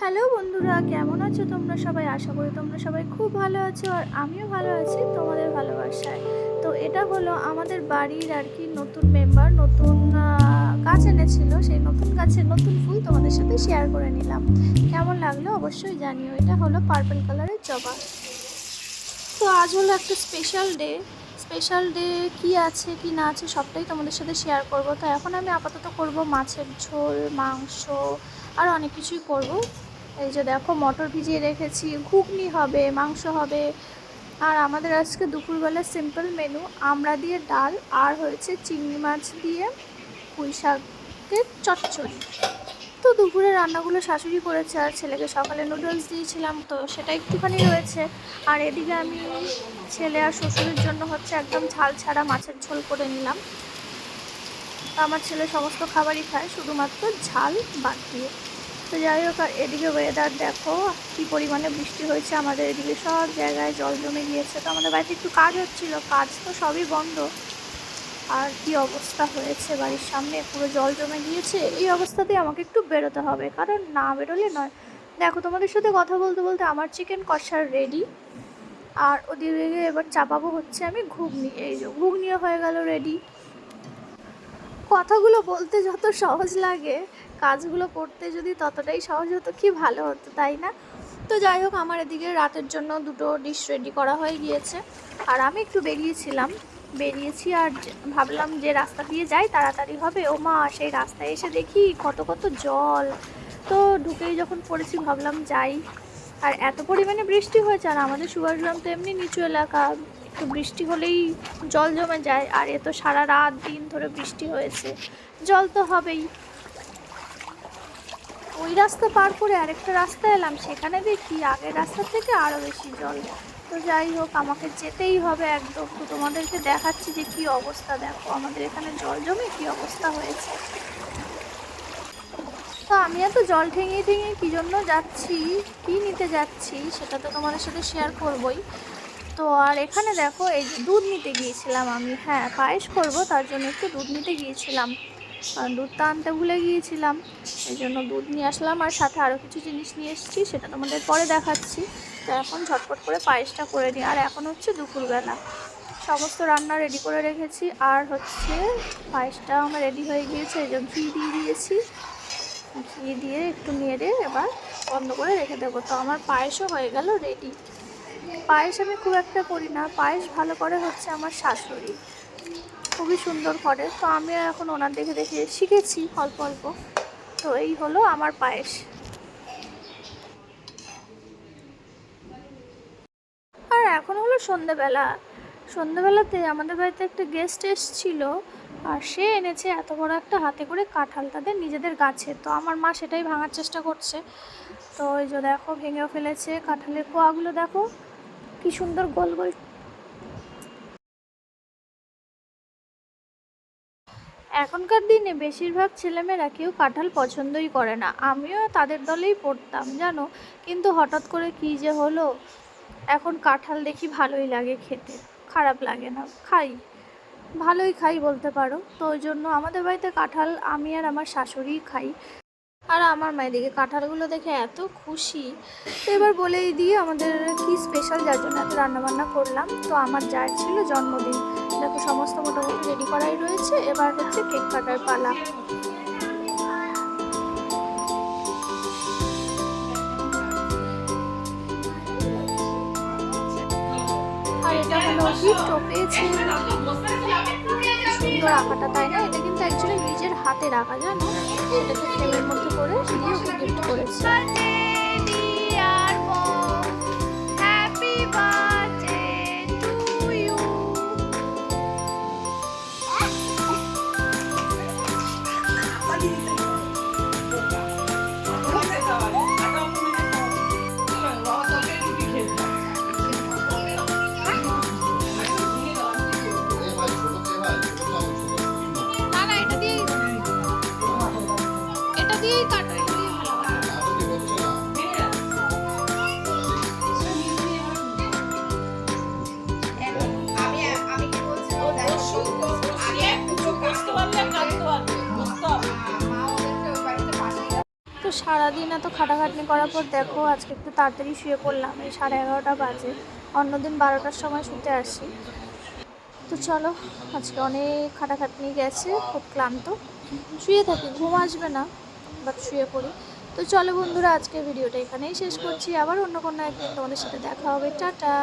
Hello বন্ধুরা, কেমন আছো তোমরা সবাই? আশা করি তোমরা সবাই খুব ভালো আছো আর আমিও ভালো আছি তোমাদের ভালোবাসায়। তো এটা হলো আমাদের বাড়ির আর কি নতুন মেম্বার নতুন গাছ এনেছিল। সেই নতুন গাছের নতুন ফুল তোমাদের সাথে শেয়ার করে নিলাম। কেমন লাগল অবশ্যই জানিও। এটা হলো পার্পল কালারের জবা। তো আজ হলো একটা স্পেশাল ডে স্পেশাল ডে কি আছে, কি না আছে সবটাই তোমাদের সাথে শেয়ার করব। তো এখন আমি আপাতত করব মাছের ঝোল, মাংস আর অনেক কিছুই করব। এই যে দেখো, মটর ভিজিয়ে রেখেছি, ঘুগনি হবে, মাংস হবে। আর আমাদের আজকে দুপুরবেলা সিম্পল মেনু আমড়া দিয়ে ডাল আর হয়েছে চিংড়ি মাছ দিয়ে পুঁই শাকের চচ্চড়ি। তো দুপুরে রান্নাগুলো শাশুড়ি করেছে আর ছেলেকে সকালে নুডলস দিয়েছিলাম, তো সেটা একটুখানি রয়েছে। আর এদিকে আমি ছেলে আর শ্বশুরের জন্য হচ্ছে একদম ঝাল ছাড়া মাছের ঝোল করে নিলাম। আমার ছেলে সমস্ত খাবারই খায়, শুধুমাত্র ঝাল বাদ দিয়ে। তো যাই হোক, আর এদিকে ওয়েদার দেখো, কি পরিমাণে বৃষ্টি হয়েছে আমাদের এদিকে, সব জায়গায় জল জমে গিয়েছে। তো আমাদের বাড়িতে একটু কাজ হচ্ছিল, কাজ তো সবই বন্ধ। আর কি অবস্থা হয়েছে বাড়ির সামনে, পুরো জল জমে গিয়েছে, এই অবস্থাতেই আমাকে একটু বেরোতে হবে, কারণ না বেরোলে নয়। দেখো, তোমাদের সাথে কথা বলতে বলতে আমার চিকেন কষার রেডি আর ওদিকে এবার চাপাবো হচ্ছে আমি ঘুগনি, এই যে ঘুগনিও হয়ে গেল রেডি কথাগুলো বলতে যত সহজ লাগে, কাজগুলো করতে যদি ততটাই সহজ হতো কি ভালো হতো, তাই না? তো যাই হোক, আমার এদিকে রাতের জন্য দুটো ডিশ রেডি করা হয়ে গিয়েছে। আর আমি একটু বেরিয়েছিলাম। বেরিয়েছি আর ভাবলাম যে রাস্তা দিয়ে যাই, তাড়াতাড়ি হবে। ও মা, সেই রাস্তায় এসে দেখি কত কত জল। তো ঢুকেই যখন পড়েছি, ভাবলাম যাই। আর এত পরিমাণে বৃষ্টি হয়েছে, আর আমাদের সুভাষগ্রাম তো এমনি নিচু এলাকা। একটু বৃষ্টি হলেই জল জমে যায়, আর এ তো সারা রাত দিন ধরে বৃষ্টি হয়েছে। জল তো হবেই। ওই রাস্তা পার করে আরেকটা রাস্তা এলাম, সেখানে দেখি আগের রাস্তা থেকে আরও বেশি জল। তো যাই হোক, আমাকে যেতেই হবে একদম। তো তোমাদেরকে দেখাচ্ছি যে কি অবস্থা। দেখো, আমাদের এখানে জল জমে কি অবস্থা হয়েছে। তো আমি এত জল ঠেঙিয়ে ঠেঙিয়ে কী জন্য যাচ্ছি, কী নিতে যাচ্ছি, সেটা তো তোমাদের সাথে শেয়ার করবই। তো আর এখানে দেখো, এই যে দুধ নিতে গিয়েছিলাম আমি। হ্যাঁ পায়েস করব, তার জন্য একটু দুধ নিতে গিয়েছিলাম। দুধটা আনতে ভুলে গিয়েছিলাম এই জন্য দুধ নিয়ে আসলাম। আর সাথে আরও কিছু জিনিস নিয়ে এসেছি, সেটা তোমাদের পরে দেখাচ্ছি। তো এখন ঝটপট করে পায়েসটা করে নিই। আর এখন হচ্ছে দুপুরবেলা। সমস্ত রান্না রেডি করে রেখেছি। আর হচ্ছে পায়েসটা আমার রেডি হয়ে গিয়েছে, এই জন্য ঘি দিয়ে দিয়েছি। ঘি দিয়ে একটু নেড়ে এবার বন্ধ করে রেখে দেবো। তো আমার পায়েসও হয়ে গেল রেডি পায়েস আমি খুব একটা করি না। পায়েস ভালো করে হচ্ছে আমার শাশুড়ি। খুবই সুন্দর করে। তো আমিও এখন ওনার দেখে দেখে শিখেছি অল্প অল্প। তো এই হলো আমার পায়েস। আর এখন হলো সন্ধেবেলা। সন্ধেবেলাতে আমাদের বাড়িতে একটা গেস্ট এসেছিল আর সে এনেছে এত বড় একটা হাতে করে কাঁঠাল তাদের নিজেদের গাছে। তো আমার মা সেটাই ভাঙার চেষ্টা করছে। তো ওই যে দেখো, ভেঙেও ফেলেছে কাঁঠালের কোয়াগুলো, দেখো। কি সুন্দর গোল গোল। এখনকার দিনে বেশিরভাগ ছেলেমেয়েরা কেউ কাঁঠাল পছন্দই করে না। আমিও তাদের দলেই পড়তাম, জানো? কিন্তু হঠাৎ করে কী যে হলো? এখন কাঁঠাল দেখি ভালোই লাগে খেতে, খারাপ লাগে না, খাই। ভালোই খাই বলতে পারো। তো ওই জন্য আমাদের বাড়িতে কাঁঠাল আমি আর আমার শাশুড়িই খাই। আর আমার মায়ের দিকে কাঁঠালগুলো দেখে এত খুশি। তো এবার বলেই দিয়ে আমাদের কি স্পেশাল যার জন্য এত রান্নাবান্না করলাম। তো আমার যার ছিল জন্মদিন। দেখো, সমস্ত মোটামুটি রেডি করাই রয়েছে। এবার হচ্ছে কেক কাটার পালা। আর এটা হলো গিফট পেয়েছে। সুন্দর আঁকাটা তাই না? এটা অ্যাকচুয়ালি নিজের হাতে রাখা জানো? এটাকে ফ্রেমের মধ্যে করে দিয়ে গিফট করেছে। সারাদিন এত খাটাখাটনি করার পর দেখো, আজকে একটু তাড়াতাড়ি শুয়ে পড়লাম। এই সাড়ে এগারোটা বাজে। অন্যদিন বারোটার সময় শুতে আসি। তো চলো, আজকে অনেক খাটাখাটনি গেছে, খুব ক্লান্ত। শুয়ে থাকি, ঘুম আসবে না বাট শুয়ে পড়ি। তো চলো বন্ধুরা আজকে ভিডিওটা এখানেই শেষ করছি। আবার অন্য কোনো একদিন তোমাদের সাথে দেখা হবে। টাটা!